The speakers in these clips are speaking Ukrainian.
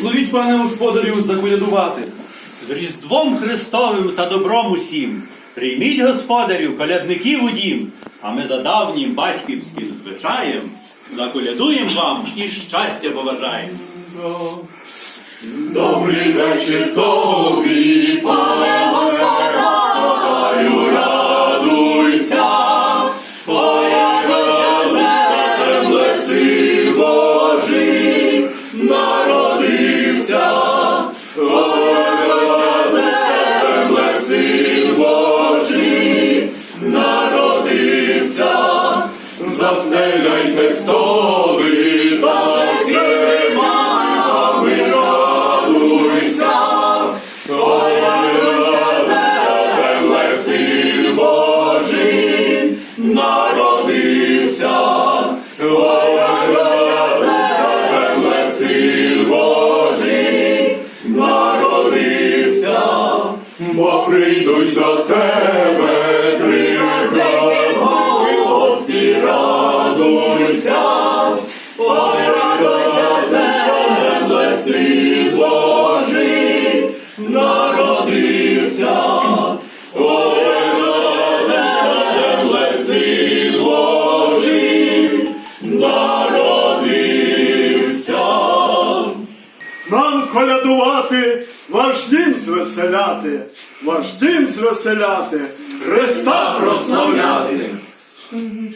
Благословіть, пане господарю, заколядувати. З Різдвом Христовим та добром усім. Прийміть, господарю, колядників у дім, а ми за давнім батьківським звичаєм заколядуємо вам і щастя побажаємо. Добрий вечір тобі, пане прийдуть до тебе три гості, радуйся, ой, радуйся, земле народився, ой, радуйся, земле світ Божий, народився. Нам колядувати, ваш дім звеселяти, ваш дім звеселяти, Христа прославляти. Щедрий,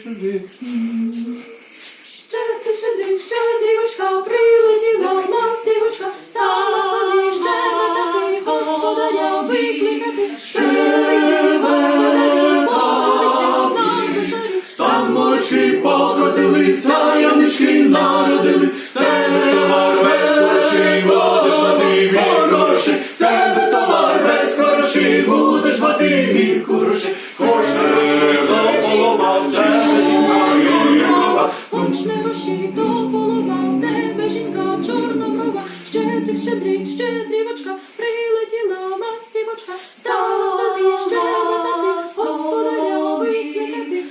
щедрий, щедрівочка, прилетіла ластівочка, стала собі щебетати, господаря викликати. Щедрий господарю, подивися на кошарю, Там очі покотилися, янички народились, Щедрий, щедрівочка, прилетіла ластівочка, стала собі щебетати, господаря викликати.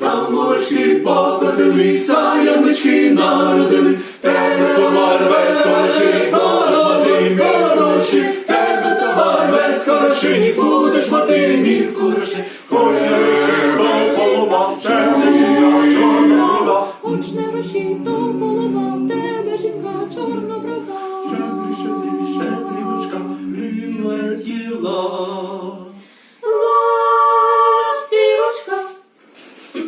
Там очі покотилися, янички народились, тебе товар весь хороший, мір хороший, тебе товар весь хороший, будеш мати мір хороший, до полова в тебе жінка чорноброва. Очне руші до полова, в тебе жінка чорноброва. Щедрівочка прилетіла.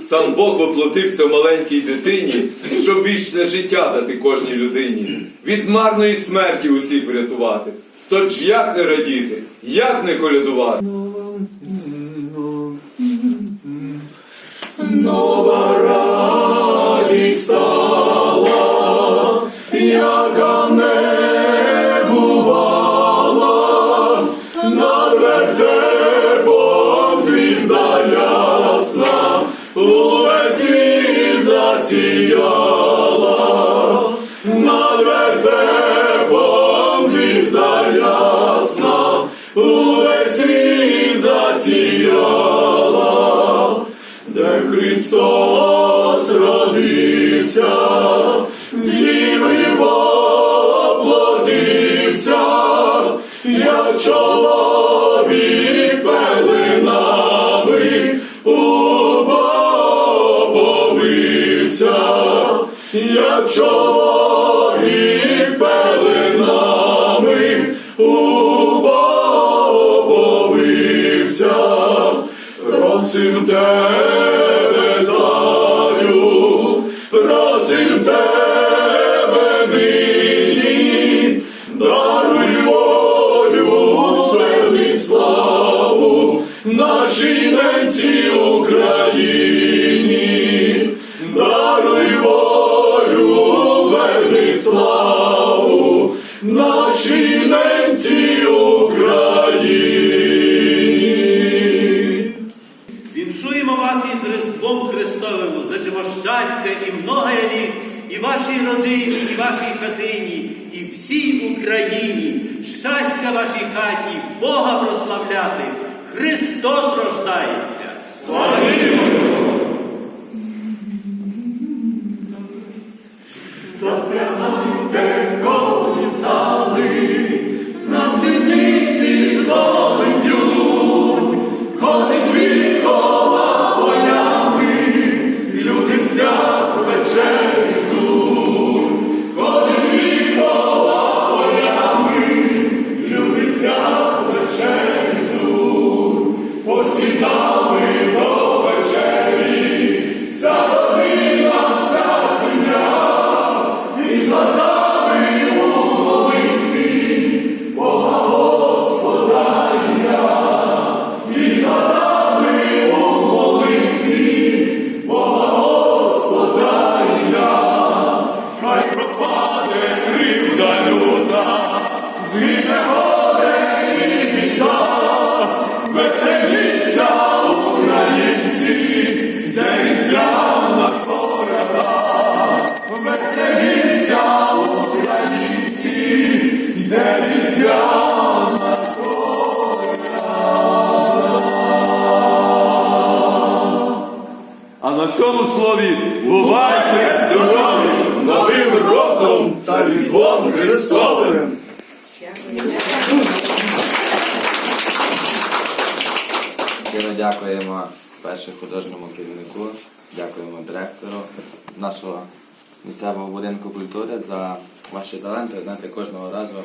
Сам Бог воплотився в маленькій дитині, щоб вічне життя дати кожній людині, від марної смерті усіх врятувати. Тож як не радіти, як не колядувати? Нова яка не бувала, над вертепом звізда ясна, увесь світ засіяла, над вертепом звізда де Христос родився, як чоловік пеленами убоповився, як чоловік пеленами убоповився. Просим тебе, нашій ненці Україні, даруй волю, верни славу нашій ненці Україні. Віншуємо вас із Різдвом Христовим, зичимо щастя і много літ, і вашій родині, і вашій хатині, і всій Україні. Щастя вашій хаті, Бога прославляти. Христос рождається. Славімо! Різдвом Христовим! Щиро дякуємо перше художньому керівнику, дякуємо директору нашого місцевого будинку культури за ваші таланти. Знаєте, кожного разу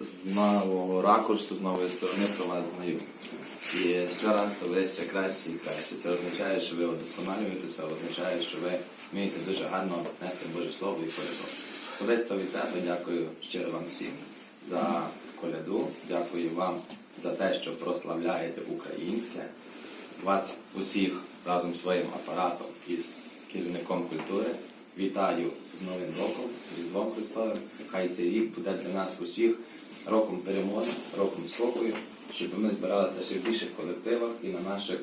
з нового ракурсу, з нової сторони про вас знаю. І щораз то ви ще краще і краще. Це означає, що ви удосконалюєтеся, означає, що ви вмієте дуже гарно нести Боже Слово і коляду. Особисто від себе дякую щиро вам всім за коляду. Дякую вам за те, що прославляєте українське. Вас усіх разом з своїм апаратом і з керівником культури. Вітаю з Новим роком, з Різдвом Христовим. Хай цей рік буде для нас усіх роком перемоги, роком спокою, щоб ми збиралися ще в більших колективах і на наших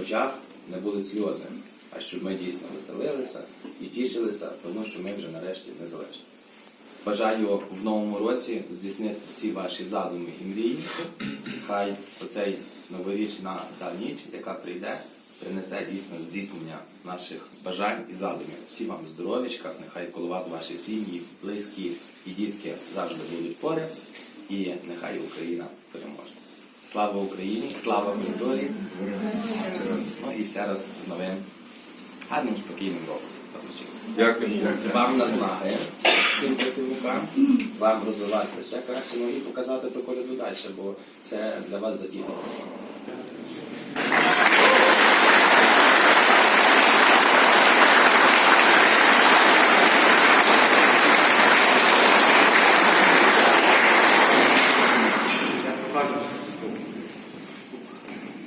очах не були сльози, а щоб ми дійсно веселилися і тішилися, тому що ми вже нарешті незалежні. Бажаю в новому році здійснити всі ваші задуми і мрії. Хай оцей новорічна та ніч, яка прийде, принесе дійсно здійснення наших бажань і задумів. Всі вам здоров'ячка, нехай коло вас ваші сім'ї, близькі і дітки завжди будуть поряд. І нехай Україна переможе. Слава Україні! Слава культурі! Ну і ще раз з новим гарним спокійним роком. Дякую. Вам наснаги цим працівникам, вам розвиватися ще краще, ну і показати ту коляду далі, бо це для вас затісно.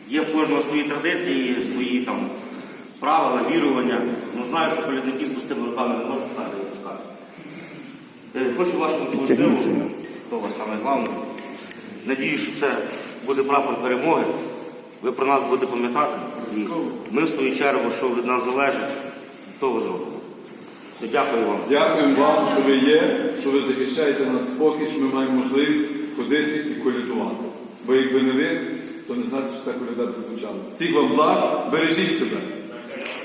Є в кожного свої традиції, свої там правила, вірування. Ну знаю, що колядники з пустими руками не можуть стати Хочу вашому колективу, то вас саме головне. Надіюсь, що це буде прапор перемоги. Ви про нас будете пам'ятати. Ми, в свою чергу, що від нас залежить, того зробимо. Дякую вам. Дякуємо вам, що ви є, що ви захищаєте нас спокій, що ми маємо можливість ходити і колядувати. Бо якби не ви, то не знати, що ця коляда б звучала. Всіх вам благ, бережіть себе.